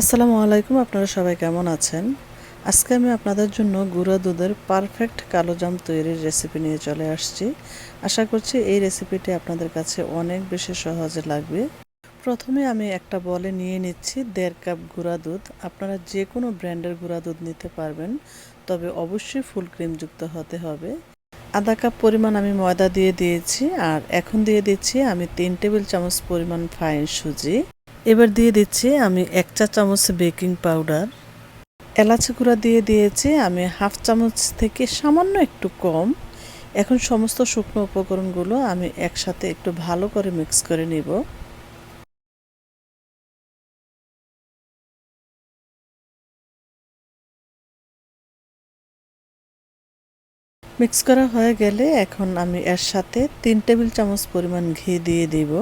আসসালামু আলাইকুম, আপনারা সবাই কেমন আছেন? আজকে আমি আপনাদের জন্য গুঁড়া দুধের পারফেক্ট কালো জাম তৈরির রেসিপি নিয়ে চলে আসছি। আশা করছি এই রেসিপিটি আপনাদের কাছে অনেক বেশি সহজে লাগবে। প্রথমে আমি একটা বলে নিয়ে নিচ্ছি দেড় কাপ গুঁড়া দুধ। আপনারা যে কোনো ব্র্যান্ডের গুঁড়া দুধ নিতে পারবেন, তবে অবশ্যই ফুল ক্রিমযুক্ত হতে হবে। আধা কাপ পরিমাণ আমি ময়দা দিয়ে দিয়েছি, আর এখন দিয়ে দিচ্ছি আমি তিন টেবিল চামচ পরিমাণ ফাইন সুজি। এবার দিয়ে দিচ্ছি আমি এক চা চামচ বেকিং পাউডার। এলাচি গুঁড়া দিয়ে দিয়েছি আমি হাফ চামচ থেকে সামান্য একটু কম। এখন সমস্ত শুকনো উপকরণগুলো আমি একসাথে একটু ভালো করে মিক্স করে নিব। মিক্স করা হয়ে গেলে এখন আমি এর সাথে তিন টেবিল চামচ পরিমাণ ঘি দিয়ে দিব।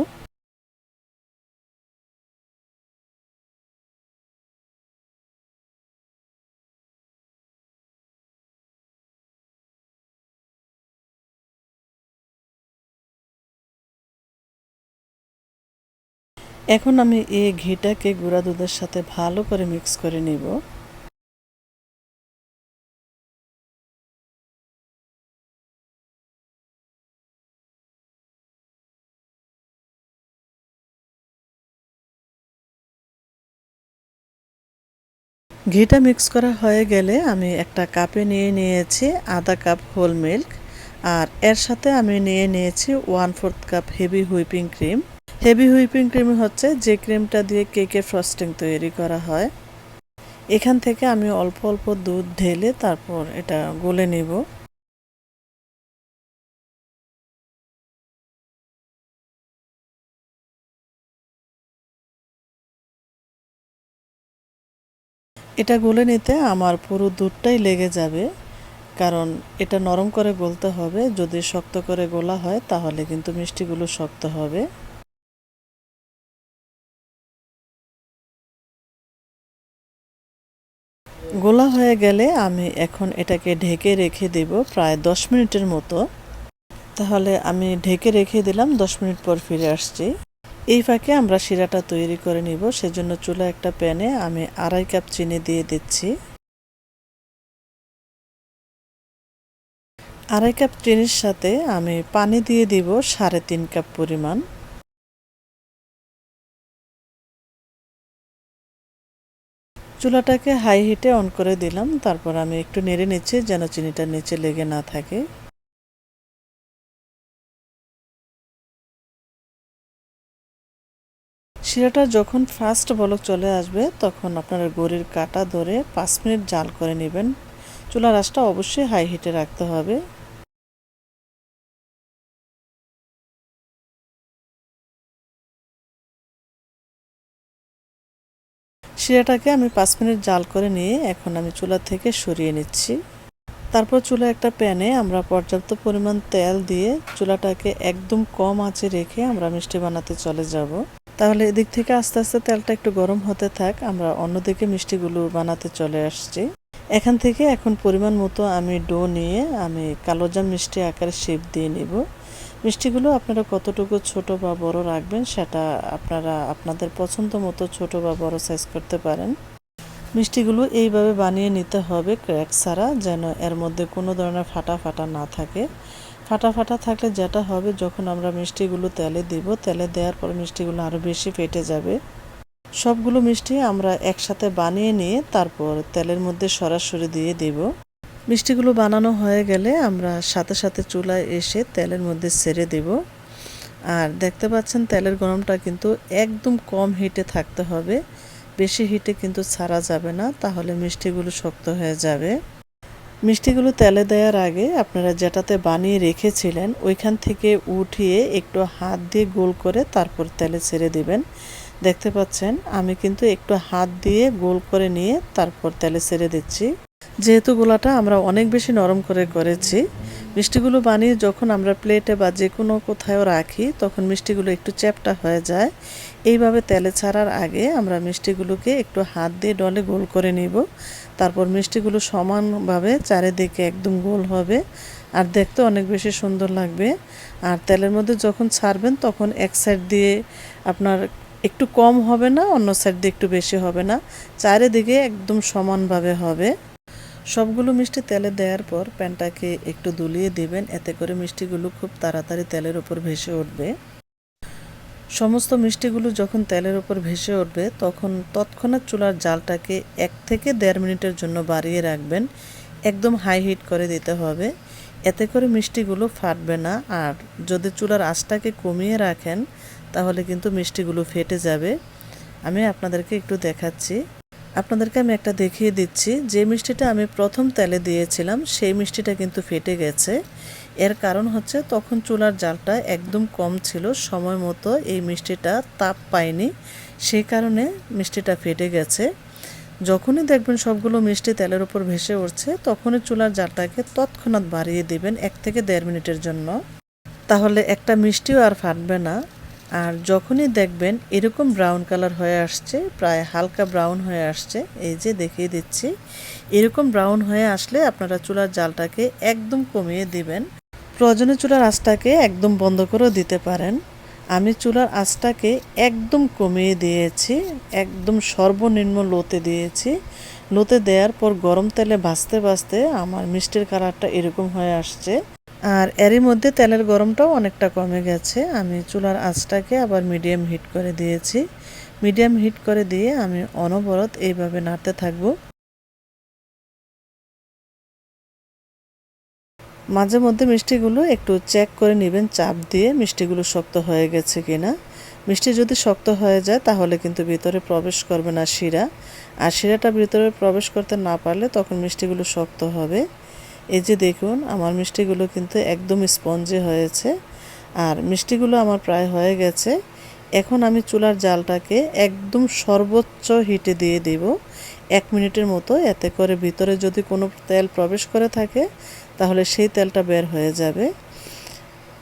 এখন আমি এই ঘিটাকে গুঁড়া দুধের সাথে ভালো করে মিক্স করে নিব। ঘিটা মিক্স করা হয়ে গেলে আমি একটা কাপে নিয়ে নিয়েছি আধা কাপ হোল মিল্ক, আর এর সাথে আমি নিয়ে নিয়েছি one fourth cup heavy whipping cream. Heavy whipping cream হচ্ছে যে ক্রিমটা দিয়ে কেকের ফ্রস্টিং তৈরি করা হয়। এখান থেকে আমি অল্প অল্প দুধ ঢেলে তারপর এটা গলে নিব। এটা গলে নিতে আমার পুরো দুধটাই লেগে যাবে, কারণ এটা নরম করে গলতে হবে। যদি শক্ত করে গোলা হয়, তাহলে কিন্তু মিষ্টিগুলো শক্ত হবে। গোলা হয়ে গেলে আমি এখন এটাকে ঢেকে রেখে দেব প্রায় দশ মিনিটের মতো। তাহলে আমি ঢেকে রেখে দিলাম, দশ মিনিট পর ফিরে আসছি। এই ফাঁকে আমরা শিরাটা তৈরি করে নিব, সেজন্য চুলা একটা প্যানে আমি আড়াই কাপ চিনি দিয়ে দিচ্ছি। আড়াই কাপ চিনির সাথে আমি পানি দিয়ে দিব সাড়ে তিন কাপ পরিমাণ। চুলাটাকে হাই হিটে অন করে দিলাম। তারপর আমি একটু নেড়ে নিচ্ছি যেন চিনিটা নিচে লেগে না থাকে। শিরাটা যখন ফার্স্ট বলক চলে আসবে, তখন আপনারা গড়ির কাটা ধরে পাঁচ মিনিট জাল করে নেবেন। চুলার আঁচটা অবশ্যই হাই হিটে রাখতে হবে। শিরাটাকে আমি পাঁচ মিনিট জাল করে নিয়ে এখন আমি চুলা থেকে সরিয়ে নিচ্ছি। তারপর চুলা একটা প্যানে আমরা পর্যাপ্ত পরিমাণ তেল দিয়ে চুলাটাকে একদম কম আঁচে রেখে আমরা মিষ্টি বানাতে চলে যাব। তাহলে এদিক থেকে আস্তে আস্তে তেলটা একটু গরম হতে থাক, আমরা অন্যদিকে মিষ্টিগুলো বানাতে চলে আসছি। এখান থেকে এখন পরিমাণ মতো আমি ডো নিয়ে আমি কালোজাম মিষ্টি আকারে শেপ দিয়ে নিব। মিষ্টিগুলো আপনারা কতটুকু ছোট বা বড় রাখবেন সেটা আপনারা আপনাদের পছন্দ মতো ছোট বা বড় সাইজ করতে পারেন। মিষ্টিগুলো এইভাবে বানিয়ে নিতে হবে ক্র্যাক ছাড়া যেন এর মধ্যে কোনো ধরনের ফাটা ফাটা না থাকে। ফাটা ফাটা থাকলে যেটা হবে যখন আমরা মিষ্টিগুলো তেলে দিব, তেলে দেওয়ার পর মিষ্টিগুলো আরও বেশি ফেটে যাবে। সবগুলো মিষ্টি আমরা একসাথে বানিয়ে নিয়ে তারপর তেলের মধ্যে সরাসরি দিয়ে দেব। মিষ্টিগুলো বানানো হয়ে গেলে আমরা সাথে সাথে চুলায় এসে তেলের মধ্যে সেরে দেব। আর দেখতে পাচ্ছেন তেলের গরমটা কিন্তু একদম কম হিটে থাকতে হবে। বেশি হিটে কিন্তু ছাড়া যাবে না, তাহলে মিষ্টিগুলো শক্ত হয়ে যাবে। মিষ্টিগুলো তেলে দেওয়ার আগে আপনারা যেটাতে বানিয়ে রেখেছিলেন, ওইখান থেকে উঠিয়ে একটু হাত দিয়ে গোল করে তারপর তেলে ছেড়ে দিবেন। দেখতে পাচ্ছেন, আমি কিন্তু একটু হাত দিয়ে গোল করে নিয়ে তারপর তেলে ছেড়ে দিচ্ছি। যেহেতু গোলাটা আমরা অনেক বেশি নরম করে করেছি, মিষ্টিগুলো বানিয়ে যখন আমরা প্লেটে বা যে কোনো কোথাও রাখি, তখন মিষ্টিগুলো একটু চ্যাপটা হয়ে যায়। এইভাবে তেলে ছাড়ার আগে আমরা মিষ্টিগুলোকে একটু হাত দিয়ে ডলে গোল করে নিব। তারপর মিষ্টিগুলো সমানভাবে চারিদিকে একদম গোল হবে আর দেখতে অনেক বেশি সুন্দর লাগবে। আর তেলের মধ্যে যখন ছাড়বেন, তখন এক সাইড দিয়ে আপনার একটু কম হবে না, অন্য সাইড দিয়ে একটু বেশি হবে না। চারিদিকে একদম সমানভাবে হবে। সবগুলো মিষ্টি তেলে দেওয়ার পর প্যানটাকে একটু দুলিয়ে দিবেন। এতে করে মিষ্টিগুলো খুব তাড়াতাড়ি তেলের উপর ভেসে উঠবে। সমস্ত মিষ্টিগুলো যখন তেলের উপর ভেসে উঠবে, তখন তৎক্ষণাৎ চুলার জালটাকে এক থেকে দেড় মিনিটের জন্য বাড়িয়ে রাখবেন। একদম হাই হিট করে দিতে হবে। এতে করে মিষ্টিগুলো ফাটবে না। আর যদি চুলার আঁচটাকে কমিয়ে রাখেন, তাহলে কিন্তু মিষ্টিগুলো ফেটে যাবে। আমি আপনাদেরকে একটু দেখাচ্ছি। আপনাদেরকে আমি একটা দেখিয়ে দিচ্ছি। যে মিষ্টিটা আমি প্রথম তেলে দিয়েছিলাম, সেই মিষ্টিটা কিন্তু ফেটে গেছে। এর কারণ হচ্ছে তখন চুলার জালটা একদম কম ছিল, সময় মতো এই মিষ্টিটা তাপ পায়নি। সেই কারণে মিষ্টিটা ফেটে গেছে। যখনই দেখবেন সবগুলো মিষ্টি তেলের উপর ভেসে উঠছে, তখনই চুলার জালটাকে তৎক্ষণাৎ বাড়িয়ে দিবেন এক থেকে দেড় মিনিটের জন্য। তাহলে একটা মিষ্টিও আর ফাটবে না। আর যখনই দেখবেন এরকম ব্রাউন কালার হয়ে আসছে, প্রায় হালকা ব্রাউন হয়ে আসছে, এই যে দেখিয়ে দিচ্ছি, এরকম ব্রাউন হয়ে আসলে আপনারা চুলার জালটাকে একদম কমিয়ে দিবেন। প্রয়োজনে চুলার আঁচটাকে একদম বন্ধ করেও দিতে পারেন। আমি চুলার আঁচটাকে একদম কমিয়ে দিয়েছি, একদম সর্বনিম্ন লোতে দিয়েছি। লোতে দেওয়ার পর গরম তেলে ভাজতে ভাজতে আমার মিষ্টির কালারটা এরকম হয়ে আসছে। আর এরই মধ্যে তেলের গরমটাও অনেকটা কমে গেছে। আমি চুলার আঁচটাকে আবার মিডিয়াম হিট করে দিয়েছি। মিডিয়াম হিট করে দিয়ে আমি অনবরত এইভাবে নাড়তে থাকব। মাঝে মধ্যে মিষ্টিগুলো একটু চেক করে নেবেন, চাপ দিয়ে মিষ্টিগুলো শক্ত হয়ে গেছে কিনা। মিষ্টি যদি শক্ত হয়ে যায়, তাহলে কিন্তু ভিতরে প্রবেশ করবে না শিরা। আর শিরাটা ভিতরে প্রবেশ করতে না পারলে তখন মিষ্টিগুলো শক্ত হবে। এই যে দেখুন, আমার মিষ্টিগুলো কিন্তু একদম স্পঞ্জি হয়েছে। আর মিষ্টিগুলো আমার প্রায় হয়ে গেছে। এখন আমি চুলার জালটাকে একদম সর্বোচ্চ হিটে দিয়ে দেব। এক মিনিটের মতো, এতে করে ভিতরে যদি কোনো তেল প্রবেশ করে থাকে, তাহলে সেই তেলটা বের হয়ে যাবে।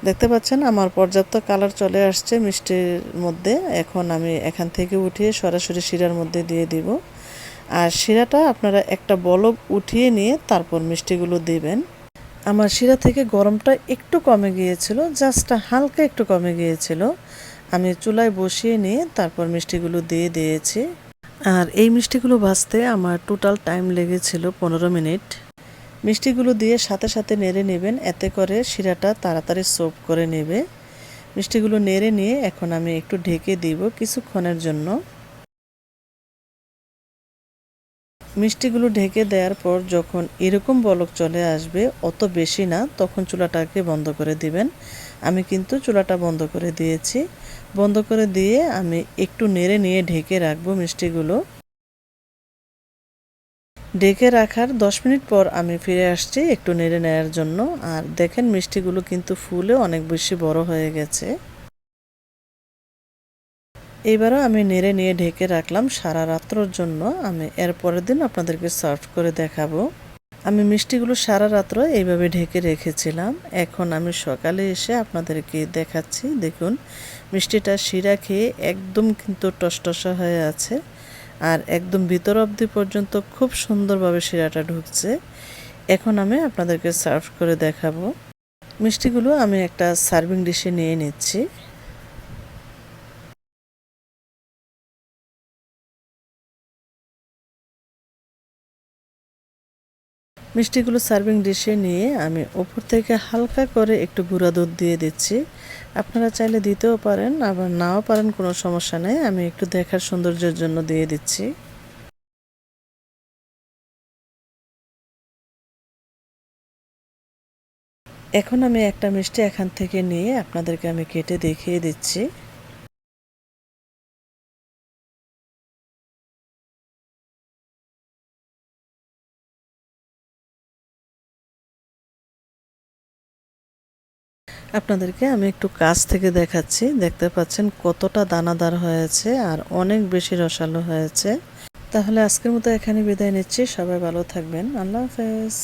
দেখতে পাচ্ছেন, আমার পর্যাপ্ত কালার চলে আসছে মিষ্টির মধ্যে। এখন আমি এখান থেকে উঠিয়ে সরাসরি শিরার মধ্যে দিয়ে দিব। আর শিরাটা আপনারা একটা বলক উঠিয়ে নিয়ে তারপর মিষ্টিগুলো দিবেন। আমার শিরা থেকে গরমটা একটু কমে গিয়েছিল, জাস্ট হালকা একটু কমে গিয়েছিল। আমি চুলায় বসিয়ে নিয়ে তারপর মিষ্টিগুলো দিয়ে দিয়েছি। আর এই মিষ্টিগুলো ভাজতে আমার টোটাল টাইম লেগেছিল পনেরো মিনিট। মিষ্টিগুলো দিয়ে সাথে সাথে নেড়ে নেবেন, এতে করে শিরাটা তাড়াতাড়ি সোপ করে নেবে। মিষ্টিগুলো নেড়ে নিয়ে এখন আমি একটু ঢেকে দিব কিছুক্ষণের জন্য। মিষ্টিগুলো ঢেকে দেওয়ার পর যখন এরকম বলক চলে আসবে, অত বেশি না, তখন চুলাটাকে বন্ধ করে দিবেন। আমি কিন্তু চুলাটা বন্ধ করে দিয়েছি। বন্ধ করে দিয়ে আমি একটু নেড়ে নিয়ে ঢেকে রাখব মিষ্টিগুলো। ডেকে রাখার দশ মিনিট পর আমি ফিরে আসছি একটু নেড়ে নেওয়ার জন্য। আর দেখেন মিষ্টিগুলো কিন্তু ফুলে অনেক বেশি বড় হয়ে গেছে। এবারও আমি নেড়ে নিয়ে ঢেকে রাখলাম সারা রাত্রর জন্য। আমি এর পরের দিন আপনাদেরকে সার্ভ করে দেখাবো। আমি মিষ্টিগুলো সারা রাত্র এইভাবে ঢেকে রেখেছিলাম। এখন আমি সকালে এসে আপনাদেরকে দেখাচ্ছি। দেখুন, মিষ্টিটা শিরা খেয়ে একদম কিন্তু টসটসা হয়ে আছে আর একদম ভিতর অবধি পর্যন্ত খুব সুন্দরভাবে শিরাটা ঢুকছে। এখন আমি আপনাদেরকে সার্ভ করে দেখাবো। মিষ্টিগুলো আমি একটা সার্ভিং ডিশে নিয়ে নিচ্ছি। মিষ্টিগুলো সার্ভিং ডিশে নিয়ে আমি ওপর থেকে হালকা করে একটু গুঁড়া দুধ দিয়ে দিচ্ছি। আপনারা চাইলে দিতেও পারেন, আবার নাও পারেন, কোনো সমস্যা নেই। আমি একটু দেখার সৌন্দর্যের জন্য দিয়ে দিচ্ছি। এখন আমি একটা মিষ্টি এখান থেকে নিয়ে আপনাদেরকে আমি কেটে দেখিয়ে দিচ্ছি। আপনাদেরকে আমি একটু কাছ থেকে দেখাচ্ছি। দেখতে পাচ্ছেন কতটা দানাদার হয়েছে আর অনেক বেশি রসালো হয়েছে। তাহলে আজকের মতো এখানে বিদায় নিচ্ছি। সবাই ভালো থাকবেন। আল্লাহ হাফেজ।